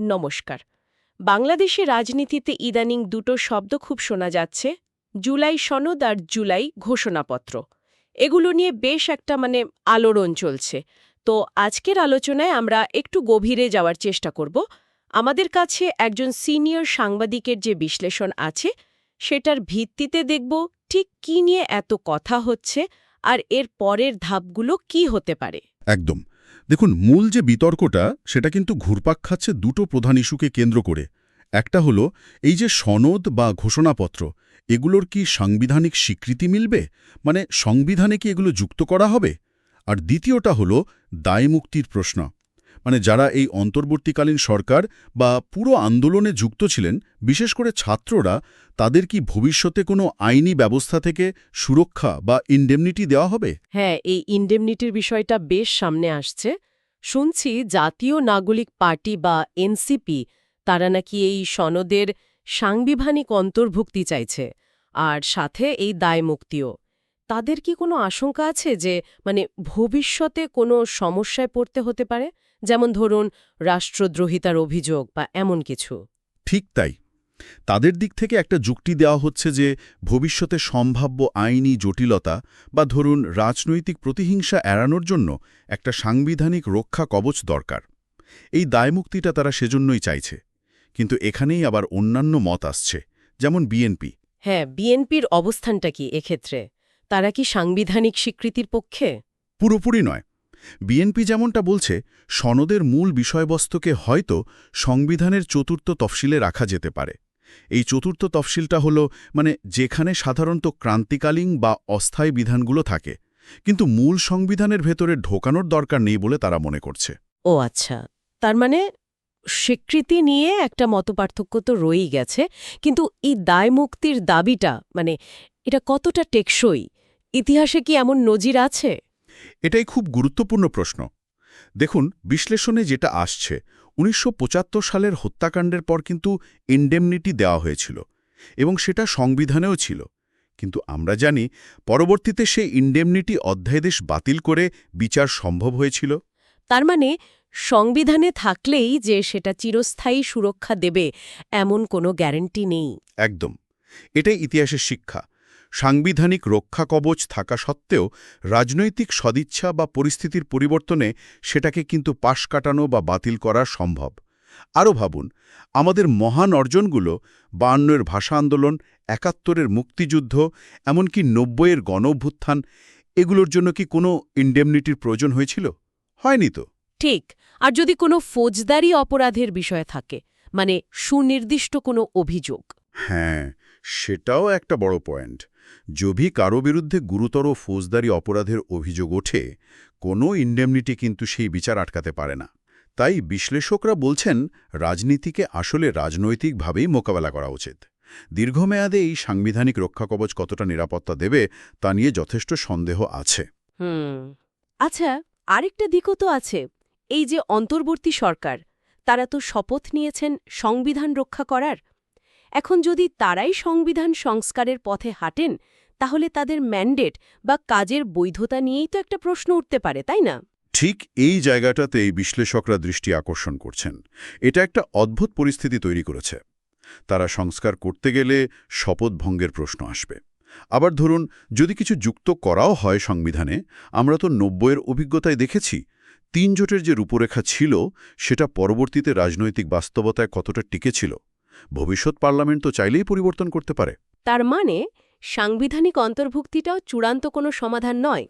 নমস্কার। বাংলাদেশে রাজনীতিতে ইদানিং দুটো শব্দ খুব শোনা যাচ্ছে, জুলাই সনদ আর জুলাই ঘোষণাপত্র। এগুলো নিয়ে বেশ একটা মানে আলোড়ন চলছে। তো আজকের আলোচনায় আমরা একটু গভীরে যাওয়ার চেষ্টা করব। আমাদের কাছে একজন সিনিয়র সাংবাদিকের যে বিশ্লেষণ আছে, সেটার ভিত্তিতে দেখব ঠিক কি নিয়ে এত কথা হচ্ছে আর এর পরের ধাপগুলো কি হতে পারে। একদম। দেখুন, মূল যে বিতর্কটা, সেটা কিন্তু ঘুরপাক খাচ্ছে দুটো প্রধান ইস্যুকে কেন্দ্র করে। একটা হলো, এই যে সনদ বা ঘোষণাপত্র, এগুলোর কি সাংবিধানিক স্বীকৃতি মিলবে? মানে সংবিধানে কি এগুলো যুক্ত করা হবে? আর দ্বিতীয়টা হলো, দায়মুক্তির প্রশ্ন। মানে যারা এই অন্তর্বর্তীকালীন সরকার বা পুরো আন্দোলনে যুক্ত ছিলেন, বিশেষ করে ছাত্ররা, তাদের কি ভবিষ্যতে কোনো আইনি ব্যবস্থা থেকে সুরক্ষা বা ইনডেমনিটি দেওয়া হবে? হ্যাঁ এই ইন্ডেমনিটির বিষয়টা বেশ সামনে আসছে। শুনছি জাতীয় নাগরিক পার্টি বা এনসিপি, তারা নাকি এই সনদের সাংবিধানিক অন্তর্ভুক্তি চাইছে আর সাথে এই দায় মুক্তিও। তাদের কি কোনো আশঙ্কা আছে যে মানে ভবিষ্যতে কোনো সমস্যায় পড়তে হতে পারে? যেমন ধরুন রাষ্ট্রদ্রোহিতার অভিযোগ বা এমন কিছু। ঠিক তাই। তাদের দিক থেকে একটা যুক্তি দেওয়া হচ্ছে যে ভবিষ্যতে সম্ভাব্য আইনি জটিলতা বা ধরুন রাজনৈতিক প্রতিহিংসা এড়ানোর জন্য একটা সাংবিধানিক রক্ষা কবচ দরকার। এই দায়মুক্তিটা তারা সেজন্যই চাইছে। কিন্তু এখানেই আবার অন্যান্য মত আসছে যেমন বিএনপি। হ্যাঁ বিএনপির অবস্থানটা কি এক্ষেত্রে? তারা কি সাংবিধানিক স্বীকৃতির পক্ষে? পুরোপুরি নয়। বিএনপি যেমনটা বলছে, সনদের মূল বিষয়বস্তুকে হয়তো সংবিধানের চতুর্থ তফসিলে রাখা যেতে পারে। এই চতুর্থ তফসিলটা হল মানে যেখানে সাধারণত ক্রান্তিকালীন বা অস্থায়ী বিধানগুলো থাকে, কিন্তু মূল সংবিধানের ভেতরে ঢোকানোর দরকার নেই বলে তারা মনে করছে। ও আচ্ছা তার মানে স্বীকৃতি নিয়ে একটা মতপার্থক্য তো রয়েই গেছে, কিন্তু এই দায়মুক্তির দাবিটা মানে এটা কতটা টেকসই? ইতিহাসে কি এমন নজির আছে? এটাই খুব গুরুত্বপূর্ণ প্রশ্ন। দেখুন বিশ্লেষণে যেটা আসছে উনিশশো পঁচাত্তর সালের হত্যাকাণ্ডের পর কিন্তু ইন্ডেমনিটি দেওয়া হয়েছিল এবং সেটা সংবিধানেও ছিল। কিন্তু আমরা জানি পরবর্তীতে সেই ইন্ডেমনিটি অধ্যায়দেশ বাতিল করে বিচার সম্ভব হয়েছিল। তার মানে সংবিধানে থাকলেই যে সেটা চিরস্থায়ী সুরক্ষা দেবে এমন কোনো গ্যারেন্টি নেই। একদম। এটাই ইতিহাসের শিক্ষা। সাংবিধানিক রক্ষা কবচ থাকা সত্ত্বেও রাজনৈতিক সদিচ্ছা বা পরিস্থিতির পরিবর্তনে সেটাকে কিন্তু পাশ কাটানো বা বাতিল করা সম্ভব। আরও ভাবুন আমাদের মহান অর্জনগুলো বায়ান্নের ভাষা আন্দোলন একাত্তরের মুক্তিযুদ্ধ এমনকি নব্বইয়ের গণঅভ্যুত্থান এগুলোর জন্য কি কোনো ইন্ডেমনিটির প্রয়োজন হয়েছিল? হয়নি তো। ঠিক আর যদি কোনো ফৌজদারি অপরাধের বিষয় থাকে মানে সুনির্দিষ্ট কোনো অভিযোগ। হ্যাঁ সেটাও একটা বড় পয়েন্ট। যদি কারও বিরুদ্ধে গুরুতর ফৌজদারি অপরাধের অভিযোগ ওঠে কোনো ইন্ডেমনিটি কিন্তু সেই বিচার আটকাতে পারে না তাই বিশ্লেষকরা বলছেন রাজনীতিকে আসলে রাজনৈতিকভাবেই মোকাবেলা করা উচিত দীর্ঘমেয়াদে এই সাংবিধানিক রক্ষাকবচ কতটা নিরাপত্তা দেবে তা নিয়ে যথেষ্ট সন্দেহ আছে আচ্ছা আরেকটা দিকও তো আছে। এই যে অন্তর্বর্তী সরকার, তারা তো শপথ নিয়েছেন সংবিধান রক্ষা করার। এখন যদি তারাই সংবিধান সংস্কারের পথে হাঁটেন, তাহলে তাদের ম্যান্ডেট বা কাজের বৈধতা নিয়েই তো একটা প্রশ্ন উঠতে পারে, তাই না? ঠিক এই জায়গাটাতেই বিশ্লেষকরা দৃষ্টি আকর্ষণ করছেন। এটা একটা অদ্ভুত পরিস্থিতি তৈরি করেছে। তারা সংস্কার করতে গেলে শপথ ভঙ্গের প্রশ্ন আসবে। আবার ধরুন, যদি কিছু যুক্ত করাও হয় সংবিধানে, আমরা তো নব্বইয়ের অভিজ্ঞতায় দেখেছি। তিন জোটের যে রূপরেখা ছিল, সেটা পরবর্তীতে রাজনৈতিক বাস্তবতায় কতটা টিকেছিল ভবিষ্যৎ পার্লামেন্ট তো চাইলেই পরিবর্তন করতে পারে। তার মানে সাংবিধানিক অন্তর্ভুক্তিটাও চূড়ান্ত কোনো সমাধান নয়।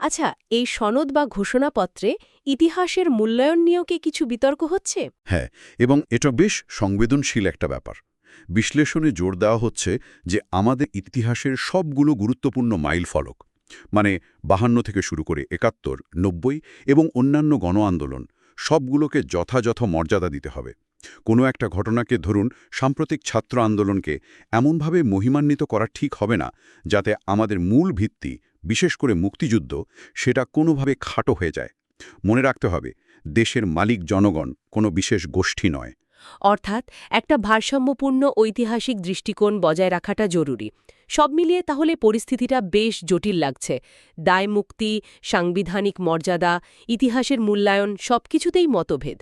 আচ্ছা এই সনদ বা ঘোষণাপত্রে ইতিহাসের মূল্যায়ন নিয়েও কি কিছু বিতর্ক হচ্ছে? হ্যাঁ এবং এটা বেশ সংবেদনশীল একটা ব্যাপার। বিশ্লেষণে জোর দেওয়া হচ্ছে যে আমাদের ইতিহাসের সবগুলো গুরুত্বপূর্ণ মাইল ফলক মানে বাহান্ন থেকে শুরু করে একাত্তর নব্বই এবং অন্যান্য গণ আন্দোলন সবগুলোকে যথাযথ মর্যাদা দিতে হবে। কোনো একটা ঘটনাকে ধরুন সাম্প্রতিক ছাত্র আন্দোলনকে এমনভাবে মহিমান্বিত করা ঠিক হবে না, যাতে আমাদের মূল ভিত্তি, বিশেষ করে মুক্তিযুদ্ধ, সেটা কোনোভাবে খাটো হয়ে যায়। মনে রাখতে হবে, দেশের মালিক জনগণ কোনো বিশেষ গোষ্ঠী নয়। অর্থাৎ একটা ভারসাম্যপূর্ণ ঐতিহাসিক দৃষ্টিকোণ বজায় রাখাটা জরুরি। সব মিলিয়ে তাহলে পরিস্থিতিটা বেশ জটিল লাগছে। দায় মুক্তি, সাংবিধানিক মর্যাদা, ইতিহাসের মূল্যায়ন সবকিছুতেই মতভেদ।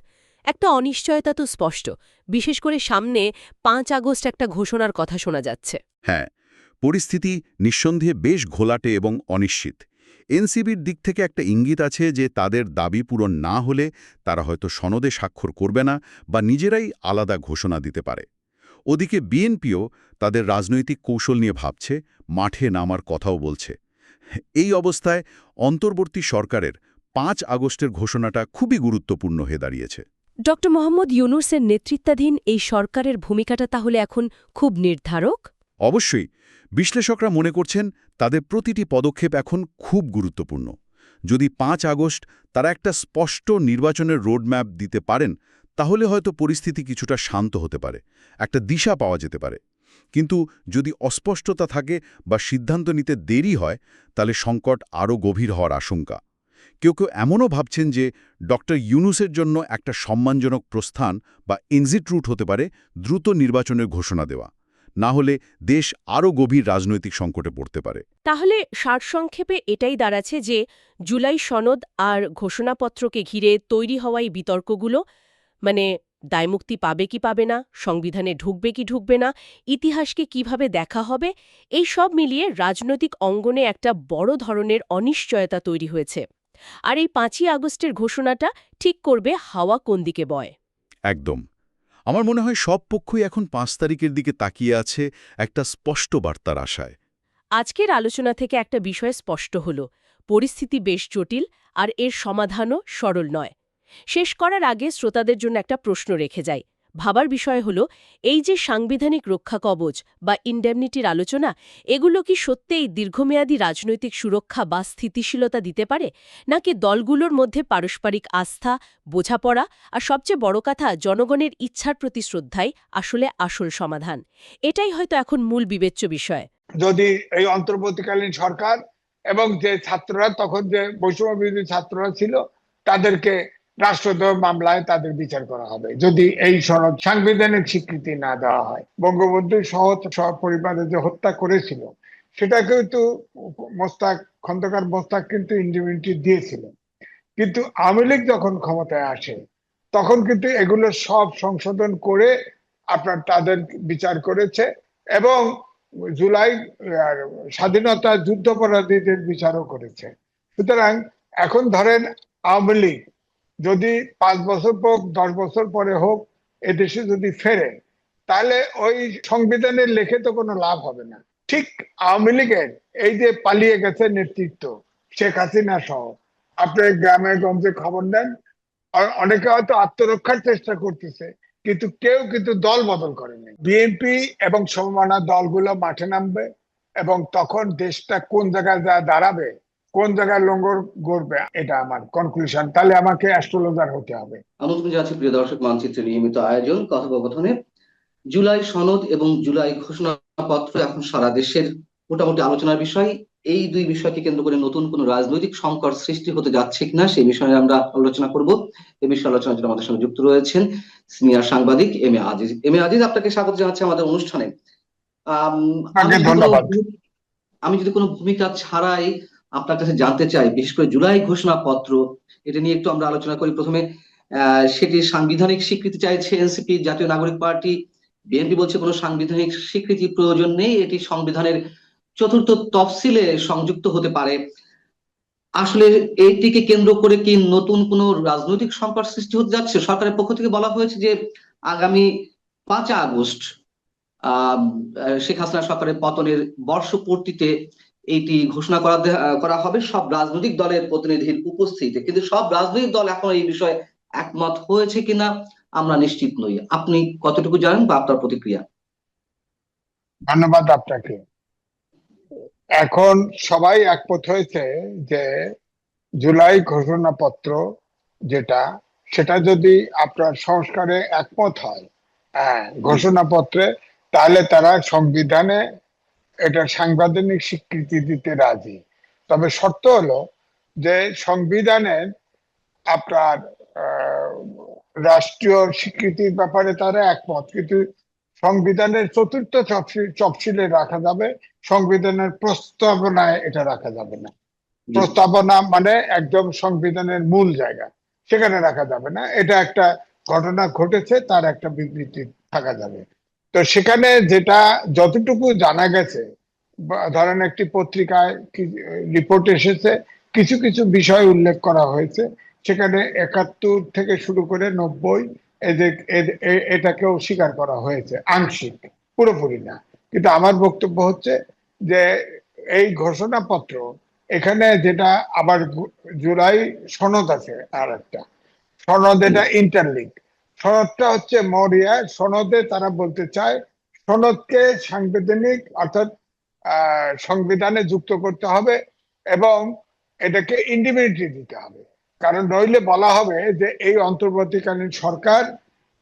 একটা অনিশ্চয়তা তো স্পষ্ট। বিশেষ করে সামনে পাঁচ আগস্ট একটা ঘোষণার কথা শোনা যাচ্ছে। হ্যাঁ পরিস্থিতি নিঃসন্দেহে বেশ ঘোলাটে এবং অনিশ্চিত। এনসিবির দিক থেকে একটা ইঙ্গিত আছে যে তাদের দাবি পূরণ না হলে তারা হয়তো সনদে স্বাক্ষর করবে না বা নিজেরাই আলাদা ঘোষণা দিতে পারে। ওদিকে বিএনপিও তাদের রাজনৈতিক কৌশল নিয়ে ভাবছে, মাঠে নামার কথাও বলছে। এই অবস্থায় অন্তর্বর্তী সরকারের পাঁচ আগস্টের ঘোষণাটা খুবই গুরুত্বপূর্ণ হয়ে দাঁড়িয়েছে। ড. মোহাম্মদ ইউনুসের নেতৃত্বাধীন এই সরকারের ভূমিকাটা তাহলে এখন খুব নির্ধারক? অবশ্যই। বিশ্লেষকরা মনে করছেন তাদের প্রতিটি পদক্ষেপ এখন খুব গুরুত্বপূর্ণ। যদি পাঁচ আগস্ট তারা একটা স্পষ্ট নির্বাচনের রোডম্যাপ দিতে পারেন, তাহলে হয়তো পরিস্থিতি কিছুটা শান্ত হতে পারে, একটা দিশা পাওয়া যেতে পারে। কিন্তু যদি অস্পষ্টতা থাকে বা সিদ্ধান্ত নিতে দেরি হয়, তাহলে সংকট আরও গভীর হওয়ার আশঙ্কা। কেউ কেউ এমনও ভাবছেন যে ডক্টর ইউনুসের জন্য একটা সম্মানজনক প্রস্থান বা এক্সিট রুট হতে পারে দ্রুত নির্বাচনের ঘোষণা দেওয়া। না হলে দেশ আরও গভীর রাজনৈতিক সংকটে পড়তে পারে। তাহলে সারসংক্ষেপে এটাই দাঁড়াচ্ছে যে জুলাই সনদ আর ঘোষণাপত্রকে ঘিরে তৈরি হওয়াই বিতর্কগুলো। মানে দায়মুক্তি পাবে কি পাবে না, সংবিধানে ঢুকবে কি ঢুকবে না, ইতিহাসকে কীভাবে দেখা হবে, এই সব মিলিয়ে রাজনৈতিক অঙ্গনে একটা বড় ধরনের অনিশ্চয়তা তৈরি হয়েছে। আর এই পাঁচই আগস্টের ঘোষণাটা ঠিক করবে হাওয়া কোন দিকে বয়। একদম। আমার মনে হয় সব পক্ষই এখন পাঁচ তারিখের দিকে তাকিয়ে আছে একটা স্পষ্ট বার্তার আশায়। আজকের আলোচনা থেকে একটা বিষয় স্পষ্ট হল পরিস্থিতি বেশ জটিল আর এর সমাধানও সরল নয়। শেষ করার আগে শ্রোতাদের জন্য একটা প্রশ্ন রেখে যাই। ভাবার বিষয় হল, এই যে সাংবিধানিক রক্ষা কবচ বা ইন্ডেমনিটির আলোচনা, এগুলো কি সত্যিই দীর্ঘমেয়াদী রাজনৈতিক সুরক্ষা বা স্থিতিশীলতা দিতে পারে? নাকি দলগুলোর মধ্যে পারস্পরিক আস্থা, বোঝাপড়া আর সবচেয়ে বড় কথা, জনগণের ইচ্ছার প্রতি শ্রদ্ধাই আসলে আসল সমাধান? এটাই হয়তো এখন মূল বিবেচ্য বিষয়। যদি এই অন্তর্বর্তীকালীন সরকার এবং যে ছাত্ররা, তখন যে বৈষম্য বিরোধী ছাত্ররা ছিল, তাদেরকে রাষ্ট্রদ্রোহ মামলায় তাদের বিচার করা হবে। যদি এই সনদ সাংবিধানিক স্বীকৃতি না দেওয়া হয়। বঙ্গবন্ধু সহ পরিবারে যে হত্যা করেছিল, সেটা কিন্তু মোস্তাক, খন্দকার মোস্তাক কিন্তু ইন্ডিমিউনিটি দিয়েছিল। কিন্তু আওয়ামী লীগ যখন ক্ষমতায় আসে, তখন কিন্তু এগুলো সব সংশোধন করে আপনার তাদের বিচার করেছে এবং জুলাই স্বাধীনতা যুদ্ধপরাধীদের বিচারও করেছে। সুতরাং এখন ধরেন আওয়ামী লীগ যদি পাঁচ বছর হোক দশ বছর পরে হোক এদেশে যদি ফেরে, তাহলে ওই সংবিধানের লেখে তো কোনো লাভ হবে না। ঠিক আওয়ামী লীগের এই যে পালিয়ে গেছে নেতৃত্ব, শেখ হাসিনা সহ, আপনি গ্রামে গঞ্জে খবর নেন অনেকে হয়তো আত্মরক্ষার চেষ্টা করতেছে, কিন্তু কেউ কিন্তু দল বদল করেনি। বিএনপি এবং সমমানা দলগুলো মাঠে নামবে, এবং তখন দেশটা কোন জায়গায় যা দাঁড়াবে কোন জায়গায় লঙ্গর গড়বে এটা আমার কনক্লুশন তাহলে আমাকে অ্যাস্ট্রোলজার হতে হবে। আমন্ত্রণ জানাচ্ছি প্রিয় দর্শক মানচিত্রের নিয়মিত আয়োজন কথোপকথনে। জুলাই সনদ এবং জুলাই ঘোষণাপত্র এখন সারা দেশের মোটামুটি আলোচনার বিষয়। এই দুই বিষয়কে কেন্দ্র করে নতুন কোন রাজনৈতিক সংকট সৃষ্টি হতে যাচ্ছে কিনা সেই বিষয়ে আমরা আলোচনা করব। এই বিষয়ে আলোচনার জন্য আমাদের সঙ্গে যুক্ত রয়েছেন সিনিয়র সাংবাদিক M A Aziz. M A Aziz আপনাকে স্বাগত জানাচ্ছি আমাদের অনুষ্ঠানে। আমি যদি কোনো ভূমিকা ছাড়াই আপনার কাছে জানতে চাই বিশেষ করে জুলাই ঘোষণাপত্র এটা নিয়ে একটু আমরা আলোচনা করি। প্রথমে আহ, সেটি সাংবিধানিক স্বীকৃতি চাইছে এনসিপি জাতীয় নাগরিক পার্টি। বিএনপি বলছে কোনো সাংবিধানিক স্বীকৃতি প্রয়োজন নেই। এটি সংবিধানের চতুর্থ তফসিলে সংযুক্ত হতে পারে। আসলে এইটিকে কেন্দ্র করে কি নতুন কোন রাজনৈতিক সংকট সৃষ্টি হতে যাচ্ছে? সরকারের পক্ষ থেকে বলা হয়েছে যে আগামী পাঁচ আগস্ট আহ শেখ হাসিনা সরকারের পতনের বর্ষপূর্তিতে এইটি ঘোষণা করা করা হবে। সব রাজনৈতিক দলের প্রতিনিধির উপস্থিতিতে। কিন্তু সব রাজনৈতিক দল এখন এই বিষয়ে একমত হয়েছে কিনা, আমরা নিশ্চিত নই। আপনি কতটুকু জানেন বা আপনার প্রতিক্রিয়া? ধন্যবাদ আপনাকে। এখন সবাই একমত হয়েছে যে জুলাই ঘোষণাপত্র যেটা, সেটা যদি আপনার সংস্কারে একমত হয় হ্যাঁ ঘোষণাপত্রে, তাহলে তারা সংবিধানে এটা সাংবিধানিক স্বীকৃতি দিতে রাজি। তবে শর্ত হলো যে সংবিধানের আপনার রাষ্ট্রীয় স্বীকৃতির ব্যাপারে তারা একমত। কিন্তু সংবিধানের চতুর্থ তফসিল রাখা যাবে সংবিধানের প্রস্তাবনায় এটা রাখা যাবে না। প্রস্তাবনা মানে একদম সংবিধানের মূল জায়গা সেখানে রাখা যাবে না। এটা একটা ঘটনা ঘটেছে তার একটা বিবৃতি থাকা যাবে। তো সেখানে যেটা যতটুকু জানা গেছে ধরেন একটি পত্রিকায় রিপোর্ট এসেছে, কিছু কিছু বিষয় উল্লেখ করা হয়েছে। সেখানে একাত্তর থেকে শুরু করে নব্বই এটাকেও স্বীকার করা হয়েছে, আংশিক, পুরোপুরি না। কিন্তু আমার বক্তব্য হচ্ছে যে এই ঘোষণাপত্র, এখানে যেটা আবার জুলাই সনদ আছে আর একটা। সনদ এটা ইন্টারলিঙ্ক সনদটা হচ্ছে মরিয়া। সনদে তারা বলতে চায়, সনদকে সাংবিধানিক অর্থাৎ সংবিধানে যুক্ত করতে হবে এবং এটাকে ইন্ডিমিনিটি দিতে হবে। কারণ নইলে বলা হবে যে এই অন্তর্বর্তীকালীন সরকার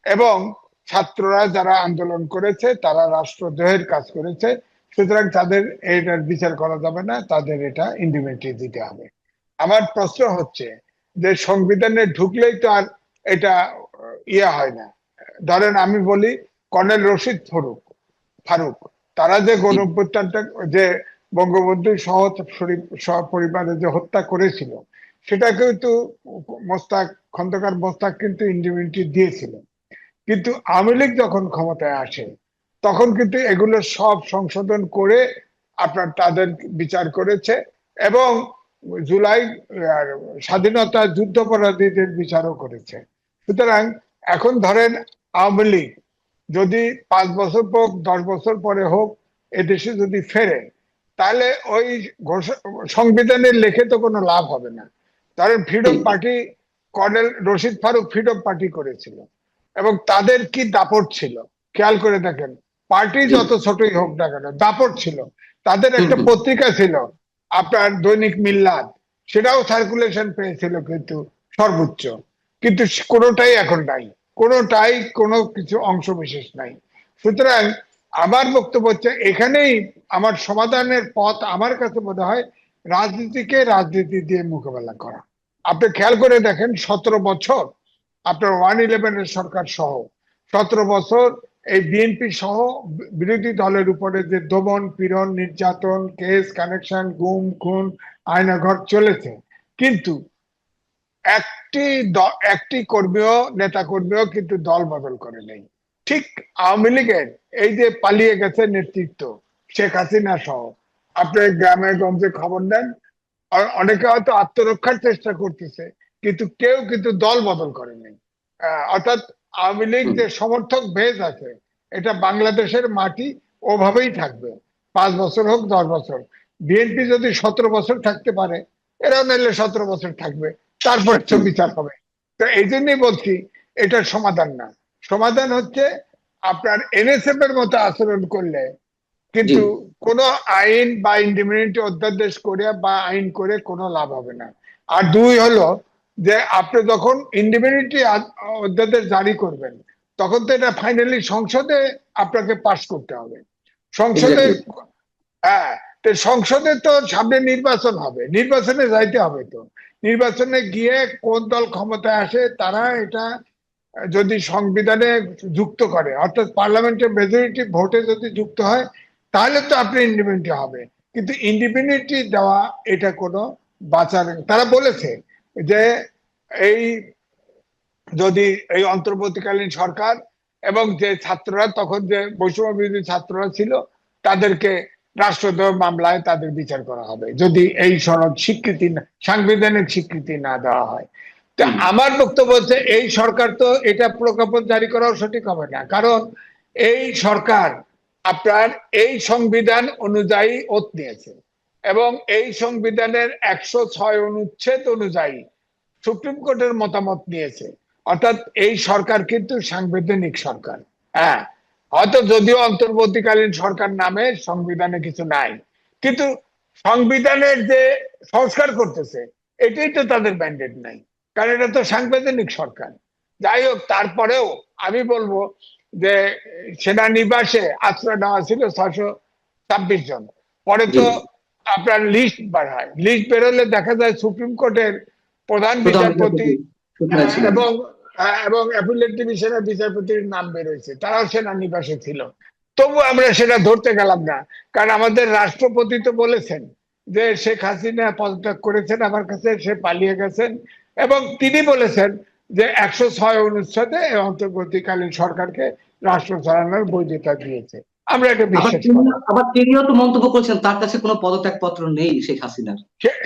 এবং ছাত্ররা যারা আন্দোলন করেছে, তারা রাষ্ট্রদ্রোহের কাজ করেছে, সুতরাং তাদের এটার বিচার করা যাবে না, তাদের এটা ইন্ডিমিনিটি দিতে হবে। আমার প্রশ্ন হচ্ছে যে সংবিধানে ঢুকলেই তো আর এটা ইয়ে হয় না। ধরেন আমি বলি, কর্নেল রশিদ ফারুক ফারুক, তারা যে গণঅভ্যুত্থানটা, যে বঙ্গবন্ধু সহ শরীফ- সহ পরিবারে যে হত্যা করেছিল, সেটা কিন্তু মোস্তাক, খন্দকার মোস্তাক কিন্তু ইন্ডিমিনিটি দিয়েছিল। কিন্তু আওয়ামী লীগ যখন ক্ষমতায় আসে, তখন কিন্তু এগুলো সব সংশোধন করে আপনার তাদের বিচার করেছে এবং জুলাই স্বাধীনতা যুদ্ধপরাধীদের বিচারও করেছে। সুতরাং এখন ধরেন আওয়ামী লীগ যদি পাঁচ বছর পর দশ বছর পরে হোক এদেশে যদি ফেরে তাহলে ওই সংবিধানের লেখে তো কোনো লাভ হবে না। ধরেন Freedom Party colonel Rashid Farooq Freedom Party করেছিল এবং তাদের কি দাপট ছিল? খেয়াল করে দেখেন পার্টি যত ছোটই হোক না কেন দাপট ছিল। তাদের একটা পত্রিকা ছিল আপনার দৈনিক মিল্লাদ সেটাও সার্কুলেশন পেয়েছিল কিন্তু সর্বোচ্চ। কিন্তু কোনোটাই এখন নাই। কোনোটাই কোনো কিছু অংশ বিশেষ নাই। সুতরাং আমার বক্তব্য হচ্ছে, এখানেই আমার সমাধানের পথ আমার কাছে মনে হয় রাজনীতিকে রাজনীতি দিয়ে মোকাবেলা করা। আপনি খেয়াল করে দেখেন, সতেরো বছর আপনার ওয়ান ইলেভেনের সরকার সহ, সতেরো বছর এই বিএনপি সহ বিরোধী দলের উপরে যে দমন, পীড়ন, নির্যাতন কেস কানেকশন গুম, খুন আয়নাঘর চলেছে। কিন্তু একটি একটি কর্মীও নেতা কর্মীও কিন্তু দল বদল করে নেই। ঠিক আওয়ামী লীগের এই যে পালিয়ে গেছে নেতৃত্ব শেখ হাসিনা সহ। আপনি গ্রামে গঞ্জে খবর অ- অনেকে হয়তো আত্মরক্ষার চেষ্টা করতেছে কিন্তু কেউ কিন্তু দল বদল করে নেই। আহ, অর্থাৎ আওয়ামী লীগ যে সমর্থক ভেজ আছে এটা বাংলাদেশের মাটি ওভাবেই থাকবে। পাঁচ বছর হোক দশ বছর। বিএনপি যদি সতেরো বছর থাকতে পারে এরা নাহলে সতেরো বছর থাকবে। তারপরে তো বিচার হবে। তো এই জন্যই বলছি এটার সমাধান না। সমাধান হচ্ছে আপনার এনএসএফ এর মতো আচরণ করলে। কিন্তু কোনো আইন বা ইন্ডিমিউনিটি অধ্যাদেশ করে বা আইন করে কোনো লাভ হবে না। আর দুই হলো যে আপনি যখন ইন্ডিমিউনিটি অধ্যাদেশ জারি করবেন তখন তো এটা ফাইনালি সংসদে আপনাকে পাশ করতে হবে। সংসদে হ্যাঁ তো সংসদে তো সামনে নির্বাচন হবে। নির্বাচনে যাইতে হবে তো। নির্বাচনে গিয়ে কোন দল ক্ষমতায় আসে, তারা এটা যদি সংবিধানে যুক্ত করে, অর্থাৎ পার্লামেন্টের মেজরিটি ভোটে যদি যুক্ত হয়, তাহলে তো আপনি ইন্ডিপেন্ডেন্ট হবে। কিন্তু ইন্ডিপেন্ডেন্টি দেওয়া এটা কোনো বাঁচার, তারা বলেছে যে এই যদি এই অন্তর্বর্তীকালীন সরকার এবং যে ছাত্ররা, তখন যে বৈষম্য বিরোধী ছাত্ররা ছিল, তাদেরকে রাষ্ট্রদ্রোহ মামলায় তাদের বিচার করা হবে যদি এই সনদ স্বীকৃতি সাংবিধানিক স্বীকৃতি না দেওয়া হয়। তো আমার বক্তব্য হচ্ছে এই সরকার তো এটা প্রজ্ঞাপন জারি করাও সঠিক হবে না। কারণ এই সরকার আপনার এই সংবিধান অনুযায়ী ওত নিয়েছে এবং এই সংবিধানের একশো ছয় অনুচ্ছেদ অনুযায়ী সুপ্রিম কোর্টের মতামত নিয়েছে। অর্থাৎ এই সরকার কিন্তু সাংবিধানিক সরকার। হ্যাঁ হয়তো যদিও অন্তর্বর্তীকালীন সরকার নামে সংবিধানে কিছু নাই কিন্তু সংবিধানের যে সংস্কার করতেছে এটাই তো তাদের ম্যান্ডেট নাই কারণ এটা তো সাংবিধানিক সরকার। যাই হোক তারপরেও আমি বলব যে সেনানিবাসে আশ্রয় নেওয়া ছিল ছশো ছাব্বিশ জন। পরে তো আপনার লিস্ট বাড়ায় লিস্ট বেরোলে দেখা যায় সুপ্রিম কোর্টের প্রধান বিচারপতি এবং এবং অ্যাপিলেট ডিভিশনের বিচারপতির নাম বেরোয়েছে। তারাও সেনানিবাসে ছিল। তবু আমরা সেটা ধরতে গেলাম না। কারণ আমাদের রাষ্ট্রপতি তো বলেছেন যে শেখ হাসিনা পদত্যাগ করেছেন আমার কাছে সে পালিয়ে গেছেন। এবং তিনি বলেছেন যে একশো ছয় অনুচ্ছেদে অন্তর্বর্তীকালীন সরকারকে রাষ্ট্র চালানোর বৈধতা দিয়েছে। আমরা এটা বিশ্বাস করি। আবার তিনিও তো মন্তব্য করেছেন তার কাছে কোনো পদত্যাগ পত্র নেই শেখ হাসিনার।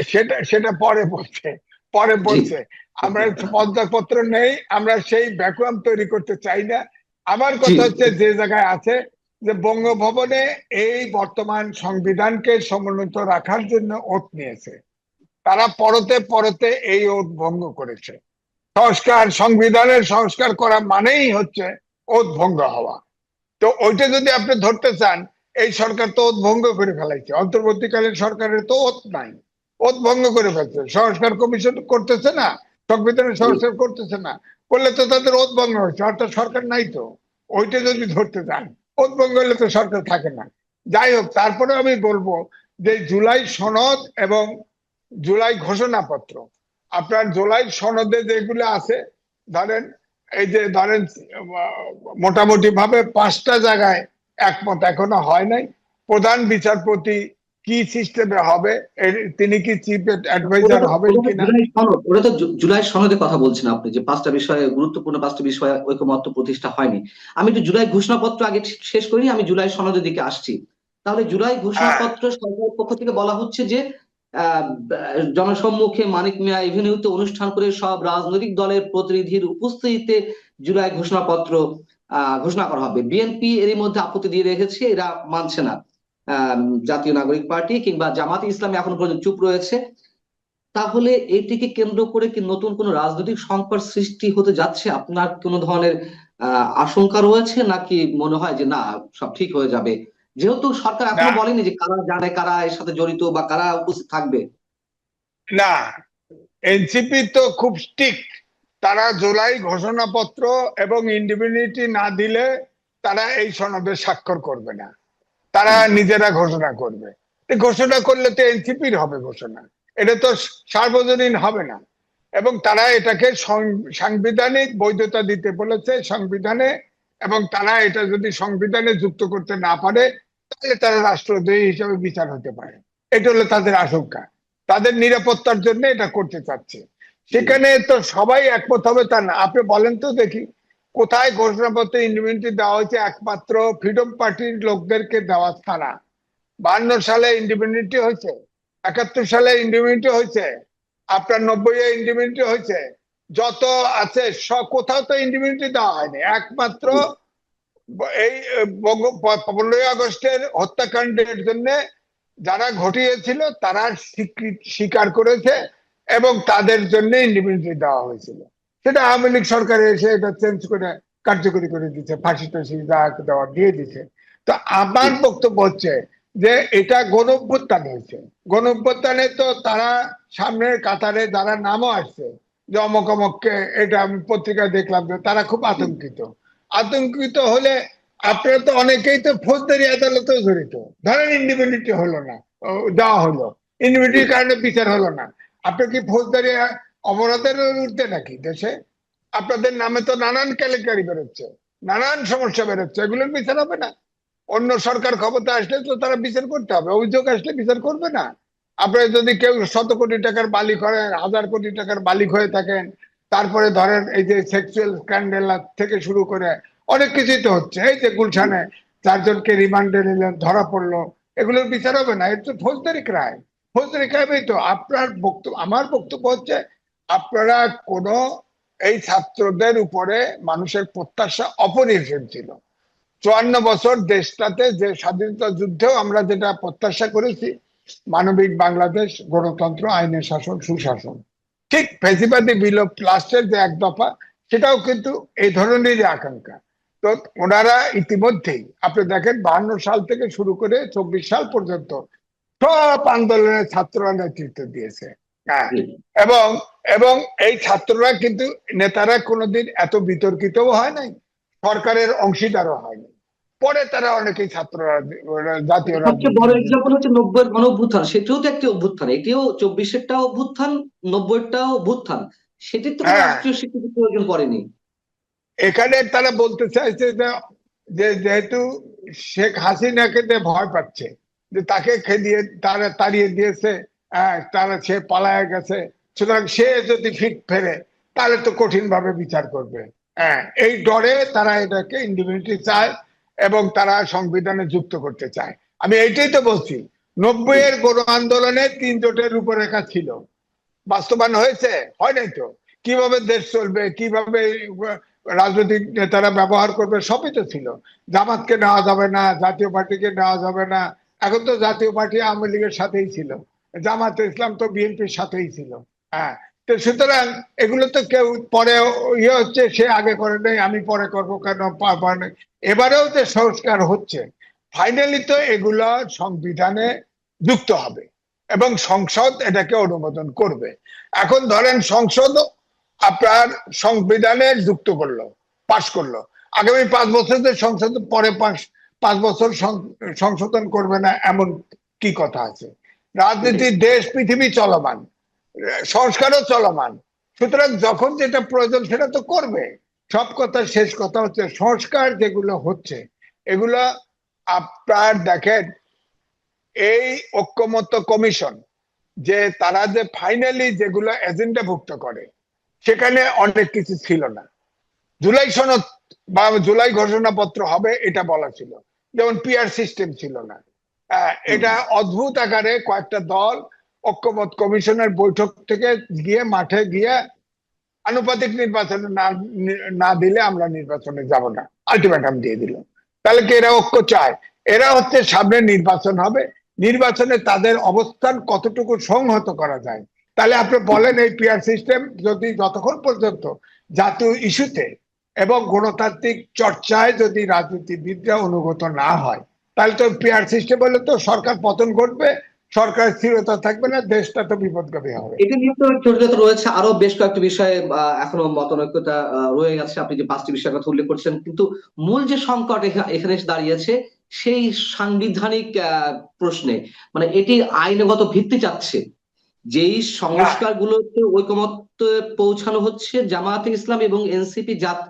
সেটা সেটা পরে বলছে। পরে বলছে আমরা পদত্যাগপত্র নেই আমরা সেই ভ্যাকুয়াম তৈরি করতে চাই না। আমার কথা হচ্ছে যে জায়গায় আছে যে বঙ্গভবনে এই বর্তমান সংবিধানকে সমুন্নত রাখার জন্য ওত নিয়েছে। তারা পরতে পরতে এই ওত ভঙ্গ করেছে। সংস্কার সংবিধানের সংস্কার করা মানেই হচ্ছে ওত ভঙ্গ হওয়া। তো ওইটা যদি আপনি ধরতে চান এই সরকার তো ওত ভঙ্গ করে ফেলাইছে। অন্তর্বর্তীকালীন সরকারের তো ওত নাই। ওত ভঙ্গ করে ফেলছে। সংস্কার কমিশন করতেছে না, সংবিধানের সংস্কার করতেছে না। করলে তো তাদের ওত ভঙ্গ হচ্ছে অর্থাৎ সরকার নাই তো। ওইটা যদি ধরতে চান, ওত ভঙ্গ হলে তো সরকার থাকে না। যাই হোক, তারপরে আমি বলব যে জুলাই সনদ এবং জুলাই ঘোষণাপত্র। আপনার জুলাই সনদে যেগুলো আছে, ধরেন এই যে ধরেন মোটামুটি ভাবে পাঁচটা জায়গায় একমত, এখনও হয় নাই। প্রধান বিচারপতি কি সিস্টেমে হবে? তিনি কি চিফ অ্যাডভাইজার হবেন তো কিনা? জুলাই সনদ ওটা তো জুলাই সনদের কথা বলছেন আপনি যে পাঁচটা বিষয়ে গুরুত্বপূর্ণ পাঁচটা বিষয়ে ঐকমত্য প্রতিষ্ঠা হয়নি। আমি একটু জুলাই ঘোষণাপত্র আগে শেষ করিনি আমি জুলাই সনদের দিকে আসছি। তাহলে জুলাই ঘোষণাপত্র সরকারের পক্ষ থেকে বলা হচ্ছে যে জনসম্মুখে মানিক মিয়া এভিনিউতে অনুষ্ঠান করে সব রাজনৈতিক দলের প্রতিনিধির উপস্থিতিতে জুলাই ঘোষণাপত্র ঘোষণা করা হবে। বিএনপি এরই মধ্যে আপত্তি দিয়ে রেখেছে এরা মানছে না। জাতীয় নাগরিক পার্টি কিংবা জামাতে ইসলামী এখন পর্যন্ত চুপ রয়েছে। তাহলে এটিকে কেন্দ্র করে কি নতুন কোনো রাজনৈতিক সংকট সৃষ্টি হতে যাচ্ছে? আপনার কোনো ধরনের আশঙ্কা রয়েছে? নাকি মনে হয় যে না সব ঠিক হয়ে যাবে? যেহেতু সরকার এখনও বলেনি যে কারা জানে কারা এর সাথে জড়িত বা কারা উপস্থিত থাকবে। না। এনসিপি তো খুব স্টিক তারা জুলাই ঘোষণাপত্র এবং ইন্ডিপেন্ডিটি না দিলে তারা এই সনদে স্বাক্ষর করবে না। তারা নিজেরা ঘোষণা করবে। ঘোষণা করলে তো এনসিপির হবে ঘোষণা। এটা তো সার্বজনীন হবে না। এবং তারা এটাকে সাংবিধানিক বৈধতা দিতে বলেছে সংবিধানে, এবং তারা এটা যদি সংবিধানে যুক্ত করতে না পারে, তাহলে তারা রাষ্ট্রদ্রোহী হিসেবে বিচার হতে পারে। এটা হলো তাদের আশঙ্কা। তাদের নিরাপত্তার জন্য এটা করতে চাচ্ছে। সেখানে তো সবাই একমত হবে তা না। আপনি বলেন তো দেখি। কোথায় ঘোষণাপত্রে ইন্ডিপেন্ডেন্ট দেওয়া হয়েছে? একমাত্র ফ্রিডম পার্টির লোকদেরকে দেওয়া ছাড়া। বান্ন সালে ইন্ডিপেন্ডেন্ট হয়েছে, একাত্তর সালে ইন্ডিপেন্ডেন্ট হয়েছে, আপনার নব্বই এ হয়েছে। যত আছে কোথাও তো ইন্ডিপেন্ডেন্ট দেওয়া হয়নি। একমাত্র এই পনেরোই আগস্টের হত্যাকাণ্ডের জন্য যারা ঘটিয়েছিল, তারা স্বীকার করেছে এবং তাদের জন্য ইন্ডিপেন্ডেন্ট দেওয়া হয়েছিল। সেটা আওয়ামী লীগ সরকার এসে এটা চেঞ্জ করে কার্যকরী করে দিচ্ছে ফাঁসি টাসি যা দেওয়া দিয়ে দিছে তো আমার বক্তব্য হচ্ছে যে এটা গণ অভ্যুত্থান হয়েছে। গণ অভ্যুত্থানে তো তারা সামনের কাতারে যারা নামও আসছে যে অমক অমককে এটা আমি পত্রিকায় দেখলাম যে তারা খুব আতঙ্কিত। আতঙ্কিত হলে আপনারা তো অনেকেই তো ফৌজদারি আদালতেও জড়িত। ধরেন ইন্ডিপেন্ডেন্ট হলো না দেওয়া হলো। ইন্ডিপেন্ডেন্টের কারণে বিচার হলো না। আপনি কি ফৌজদারি অপরাধের উঠতে নাকি দেশে? আপনাদের নামে তো নানান কেলেঙ্কারি বেরোচ্ছে, নানান সমস্যা বেরোচ্ছে, এগুলোর বিচার হবে না। অন্য সরকার ক্ষমতা আসলে তো তারা বিচার করতে হবে, অভিযোগ আসলে বিচার করবে না। আপনার যদি কেউ শত কোটি টাকার মালিক হয়, হাজার কোটি টাকার মালিক হয়ে থাকেন, তারপরে ধরেন এই যে সেক্সুয়াল স্ক্যান্ডেল থেকে শুরু করে অনেক কিছুই তো হচ্ছে। এই যে গুলশানে চারজনকে রিমান্ডে নিলেন, ধরা পড়ল, এগুলোর বিচার হবে না এটা তো ফৌজদারি ক্রাইম। ফৌজদারি ক্রাইমই তো আপনার বক্তব্য, আমার বক্তব্য হচ্ছে আপনারা কোনো এই ছাত্রদের উপরে মানুষের প্রত্যাশা অপরিসীম ছিল। চুয়ান্ন বছর দেশটাতে যে স্বাধীনতা যুদ্ধেও আমরা যেটা প্রত্যাশা করেছি মানবিক বাংলাদেশ গণতন্ত্র আইনের শাসন সুশাসন। ঠিক ফেসিবাদী বিলোপ লাস্টের যে এক দফা সেটাও কিন্তু এই ধরনেরই আকাঙ্ক্ষা। তো ওনারা ইতিমধ্যেই আপনি দেখেন বাহান্ন সাল থেকে শুরু করে চব্বিশ সাল পর্যন্ত সব আন্দোলনের ছাত্ররা নেতৃত্ব দিয়েছে। হ্যাঁ এবং এবং এই ছাত্ররা কিন্তু নেতারা কোনোদিন এত বিতর্কিতও হয় নাই সরকারের অংশীদারও হয়নি পরে তারা অনেকেই ছাত্ররা জাতীয় সবচেয়ে বড় এক্সাম্পল হচ্ছে নব্বইয়ের গণ অভ্যুত্থান সেটিও তো একটি অভ্যুত্থান। এটিও চব্বিশেরটাও অভ্যুত্থান নব্বইয়েরটাও অভ্যুত্থান। সেটির তো হ্যাঁ। রাষ্ট্রীয় স্বীকৃতি প্রয়োজন পড়েনি। এখানে তারা বলতে চাইছে যে যেহেতু শেখ হাসিনাকে ভয় পাচ্ছে যে তাকে খেদিয়ে তারা তাড়িয়ে দিয়েছে হ্যাঁ তারা সে পালায় গেছে সুতরাং সে যদি ফিট ফেরে, তাহলে তো কঠিন ভাবে বিচার করবে। হ্যাঁ এই ডরে তারা এটাকে ইন্ডিভিজুয়ালিটি চায় এবং তারা সংবিধানে যুক্ত করতে চায়। আমি এইটাই তো বলছি নব্বই এর গণ আন্দোলনে তিন জোটের রূপরেখা ছিল। বাস্তবায়ন হয়েছে? হয় নাই তো? কীভাবে দেশ চলবে, কীভাবে রাজনৈতিক নেতারা ব্যবহার করবে, সবই তো ছিল। জামাতকে নেওয়া যাবে না, জাতীয় পার্টিকে নেওয়া যাবে না। এখন তো জাতীয় পার্টি আওয়ামী লীগের সাথেই ছিল। জামাতে ইসলাম তো বিএনপির সাথেই ছিল। হ্যাঁ। তো সুতরাং এগুলো তো কেউ পরে ইয়ে হচ্ছে সে আগে করে নেই আমি পরে করব কেন। এবারেও যে সংস্কার হচ্ছে ফাইনালি তো এগুলো সংবিধানে যুক্ত হবে এবং সংসদ এটাকে অনুমোদন করবে। এখন ধরেন সংসদ আপনার সংবিধানে যুক্ত করল পাশ করল। আগামী পাঁচ বছর যে সংসদ পরে পাঁচ পাঁচ বছর সংশোধন করবে না এমন কি কথা আছে? রাজনীতি দেশ পৃথিবী চলমান। সংস্কারও চলমান। সুতরাং যখন যেটা প্রয়োজন সেটা তো করবে। সব কথা, শেষ কথা হচ্ছে সংস্কার যেগুলো হচ্ছে, এগুলো আপনার দেখেন, এই ঐক্যমত্য কমিশন যে তারা যে ফাইনালি যেগুলো এজেন্ডাভুক্ত করে, সেখানে অনেক কিছু ছিল না। জুলাই সনদ বা জুলাই ঘোষণাপত্র হবে এটা বলা ছিল। যেমন পিআর সিস্টেম ছিল না। এটা অদ্ভুত আকারে কয়েকটা দল ঐক্যমত কমিশনের বৈঠক থেকে গিয়ে মাঠে গিয়ে আনুপাতিক নির্বাচনে না দিলে আমরা নির্বাচনে যাব না। আলটিমেটাম দিয়ে দিল। তাহলে কি এরা ঐক্য চায়? এরা হচ্ছে সামনে নির্বাচন হবে। নির্বাচনে তাদের অবস্থান কতটুকু সংহত করা যায়? তাহলে আপনি বলেন এই পিআর সিস্টেম যদি যতক্ষণ পর্যন্ত জাতীয় ইস্যুতে এবং গণতান্ত্রিক চর্চায় যদি রাজনীতিবিদরা অনুগত না হয়, তাহলে তো পিআর সিস্টেম হলে তো সরকার পতন ঘটবে সরকার স্থিরতা থাকবে না, দেশটা তো বিপদগামী হবে। এটা নিয়ে তো জটিলতা রয়েছে। আরও বেশ কয়েকটি বিষয়ে এখনও মতনৈক্যতা রয়ে গেছে। আপনি যে পাঁচটি বিষয়ের কথা উল্লেখ করছেন, কিন্তু মূল যে সংকট এখানে এসে দাঁড়িয়েছে, সেই সাংবিধানিক প্রশ্নে। মানে এটি আইনগত ভিত্তি চাচ্ছে, যেই সংস্কারগুলোতে ঐকমত্য পৌঁছানো হচ্ছে, জামায়াতে ইসলাম এবং এনসিপি জাত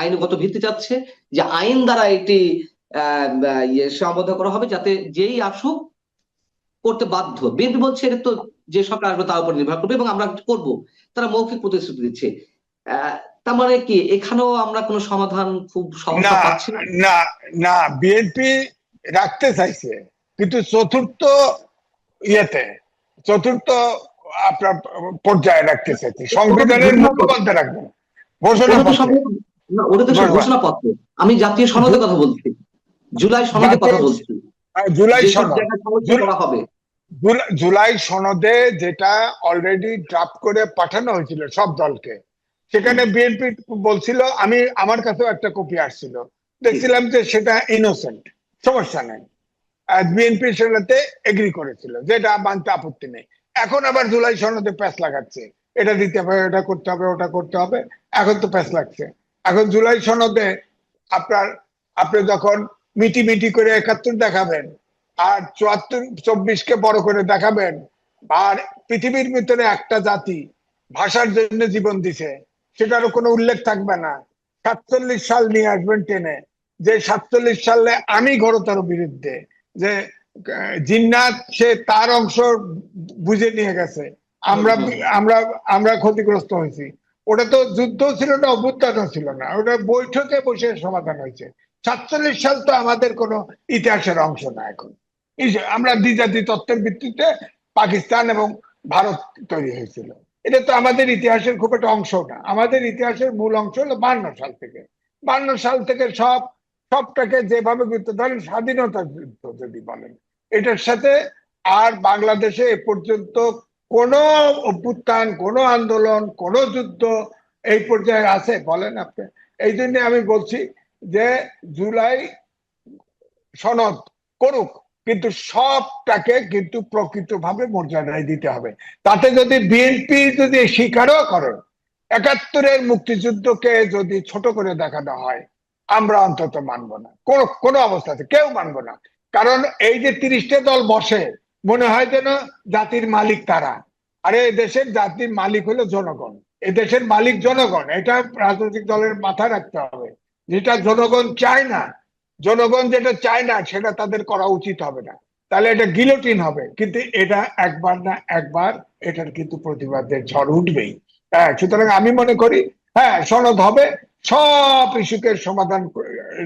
আইনগত ভিত্তি চাচ্ছে, যে আইন দ্বারা এটি ইয়ে সীমাবদ্ধ করা হবে, যাতে যেই আসুক করতে বাধ্য। বিএনপি বলছে এটা তো যে সরকার আসবে তার উপর নির্ভর করবে এবং আমরা করব। তারা মৌখিক প্রতিশ্রুতি দিচ্ছে। তার মানে কি? এখানেও আমরা কোনো সমাধান খুব না পাচ্ছি না? না বিএনপি রাখতে চাইছে কিন্তু চতুর্থ ইয়েতে চতুর্থ আপনার পর্যায়ে রাখতে চাইছে। সংবিধানের মুখপান্তে রাখবে। না। ওটা তো ঘোষণাপত্রে। আমি জাতীয় সনদের কথা বলছি। জুলাই সনদের কথা বলছি। জুলাই সনদ। হবে। জুলাই- সনদে যেটা অলরেডি ড্রাফট করে পাঠানো হয়েছিল সব দলকে সেখানে বিএনপি বলছিল আমি আমার কাছেও একটা কপি আসছিল। দেখছিলাম যে সেটা ইনোসেন্ট সমস্যা নেই। আর বিএনপি সেটাতে এগ্রি করেছিল যেটা মানতে আপত্তি নেই। এখন আবার জুলাই সনদে প্যাস লাগাচ্ছে। এটা দিতে হবে এটা করতে হবে ওটা করতে হবে। এখন তো প্যাস লাগছে। এখন জুলাই সনদে আপনার আপনি যখন মিটি মিটি করে একাত্তর দেখাবেন আর চুয়াত্তর চব্বিশকে বড় করে দেখাবেন আর পৃথিবীর ভিতরে একটা জাতি ভাষার জন্য জীবন দিছে সেটারও কোনো উল্লেখ থাকবে না। সাতচল্লিশ সাল নিয়ে আসবেন টেনে যে সাতচল্লিশ সালে আমি ঘোরতার বিরুদ্ধে যে জিন্নাত সে তার অংশ বুঝে নিয়ে গেছে আমরা আমরা আমরা ক্ষতিগ্রস্ত হয়েছি। ওটা তো যুদ্ধ ছিল না অভ্যুত্থানও ছিল না ওটা বৈঠকে বসে সমাধান হয়েছে। সাতচল্লিশ সাল তো আমাদের কোনো ইতিহাসের অংশ না এখন। আমরা দ্বিজাতি তত্ত্বের ভিত্তিতে পাকিস্তান এবং ভারত তৈরি হয়েছিল। এটা তো আমাদের ইতিহাসের খুব একটা অংশ না। আমাদের ইতিহাসের মূল অংশ হলো বান্ন সাল থেকে। বান্ন সাল থেকে সব, সবটাকে যেভাবে গুরুত্ব ধরেন স্বাধীনতা যুদ্ধ যদি বলেন। এটার সাথে আর বাংলাদেশে এ পর্যন্ত কোনো অভ্যুত্থান, কোনো আন্দোলন, কোনো যুদ্ধ এই পর্যায়ে আছে বলেন আপনি। এই জন্য আমি বলছি যে জুলাই সনদ করুক, কিন্তু সবটাকে কিন্তু প্রকৃতভাবে মর্যাদায় দিতে হবে। তাতে যদি বিএনপি যদি স্বীকারও করে, একাত্তরের মুক্তিযুদ্ধকে যদি ছোট করে দেখানো হয়, আমরা অন্তত মানব না। কোন, কোনো অবস্থাতে কেউ মানব না। কারণ এই যে তিরিশটা দল বসে, মনে হয় যেন জাতির মালিক তারা। আরে দেশের জাতির মালিক হলো জনগণ। এই দেশের মালিক জনগণ। এটা রাজনৈতিক দলের মাথায় রাখতে হবে। যেটা জনগণ চায় না, জনগণ যেটা চায় না, সেটা তাদের করা উচিত হবে না। তাহলে এটা গিলোটিন হবে, কিন্তু এটা একবার না একবার, এটার কিন্তু প্রতিবাদের ঝড় উঠবেই। হ্যাঁ সুতরাং আমি মনে করি হ্যাঁ সনদ হবে, সব ইস্যুকে সমাধান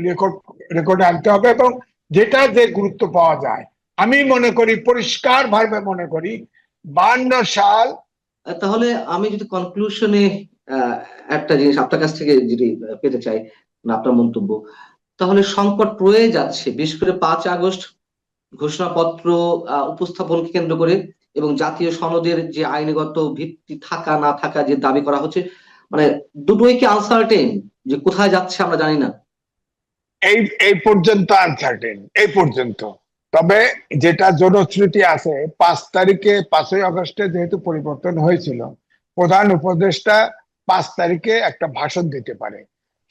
রেকর্ড, রেকর্ডে আনতে হবে এবং যেটা যে গুরুত্ব পাওয়া যায়। আমি মনে করি, পরিষ্কার ভাবে মনে করি, বান্ন সাল তাহলে আমি যদি কনক্লুশনে একটা জিনিস আপনার কাছ থেকে যদি পেতে চাই আপনার মন্তব্য। তাহলে সংকট রয়ে যাচ্ছে, বিশেষ করে পাঁচ আগস্ট ঘোষণাপত্র উপস্থাপনকে কেন্দ্র করে এবং জাতীয় সনদের যে আইনগত ভিত্তি থাকা, না থাকা যে দাবি করা হচ্ছে মানে দুটোই কি আনসার্টেন যে কোথায় যাচ্ছে আমরা জানি না। এই এই পর্যন্ত আনসার্টেন এই পর্যন্ত। তবে যেটা জনশ্রুতি আছে, পাঁচ তারিখে, পাঁচই আগস্টে যেহেতু পরিবর্তন হয়েছিল, প্রধান উপদেষ্টা পাঁচ তারিখে একটা ভাষণ দিতে পারে।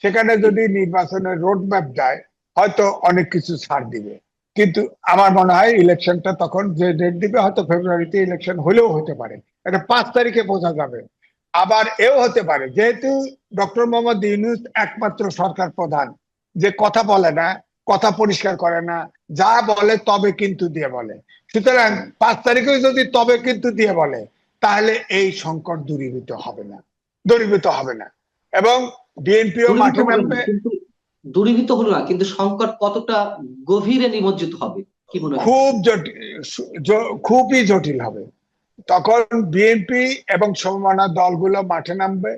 সেখানে যদি নির্বাচনের রোড ম্যাপ দেয়, হয়তো অনেক কিছু ছাড় দিবে। কিন্তু আমার মনে হয় ইলেকশনটা তখন যে ডেট দিবে, হয়তো ফেব্রুয়ারিতে ইলেকশন হলেও হতে পারে। এটা পাঁচ তারিখে বোঝা যাবে। আবার এও হতে পারে। যেহেতু ডক্টর মোহাম্মদ ইউনুস একমাত্র সরকার প্রধান, যে কথা বলে না, কথা পরিষ্কার করে না, যা বলে তবে কিন্তু দিয়ে বলে। সুতরাং পাঁচ তারিখে যদি তবে কিন্তু দিয়ে বলে, তাহলে এই সংকট দূরীভূত হবে না। দূরীভূত হবে না। এবং বিএনপিও মাঠে নামবে। দূরীভূত হলো না কিন্তু সংকট কতটা গভীরে নিমজ্জিত হবে কি মনে হয়? খুব জটিল খুবই জটিল হবে। তখন বিএনপি এবং সমমানা দলগুলো মাঠে নামবে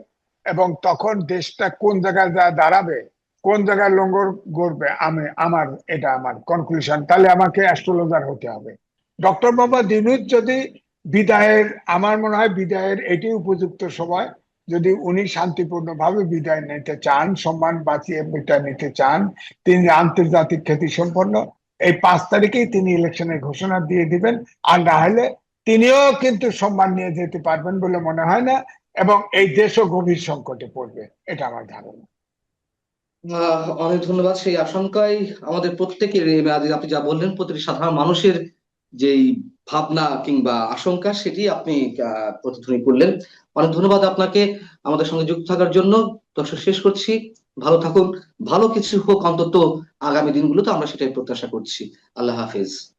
এবং তখন দেশটা কোন জায়গায় যা দাঁড়াবে কোন জায়গায় লঙ্গর গড়বে আমি আমার এটা আমার কনক্লুশন তাহলে আমাকে অ্যাস্ট্রোলজার হতে হবে। ডক্টর মোহাম্মদ ইউনুস যদি বিদায়ের আমার মনে হয় বিদায়ের এটি উপযুক্ত সময়। যদি উনি শান্তিপূর্ণভাবে বিদায় নিতে চান, সম্মান বাঁচিয়ে বিদায় নিতে চান, তিনি আন্তর্জাতিক খ্যাতি সম্পন্ন এই পাঁচ তারিখেই তিনি ইলেকশনের ঘোষণা দিয়ে দিবেন। আর না হলে তিনিও কিন্তু সম্মান নিয়ে যেতে পারবেন বলে মনে হয় না, এবং এই দেশও গভীর সংকটে পড়বে, এটা আমার ধারণা। অনেক ধন্যবাদ। সেই আশঙ্কায় আমাদের প্রত্যেকের আপনি যা বললেন, প্রতিটি সাধারণ মানুষের যেই ভাবনা কিংবা আশঙ্কা সেটি আপনি প্রতিধ্বনি করলেন। অনেক ধন্যবাদ আপনাকে আমাদের সঙ্গে যুক্ত থাকার জন্য। দর্শক শেষ করছি। ভালো থাকুন। ভালো কিছু হোক অন্তত আগামী দিনগুলোতে আমরা সেটাই প্রত্যাশা করছি। আল্লাহ হাফেজ।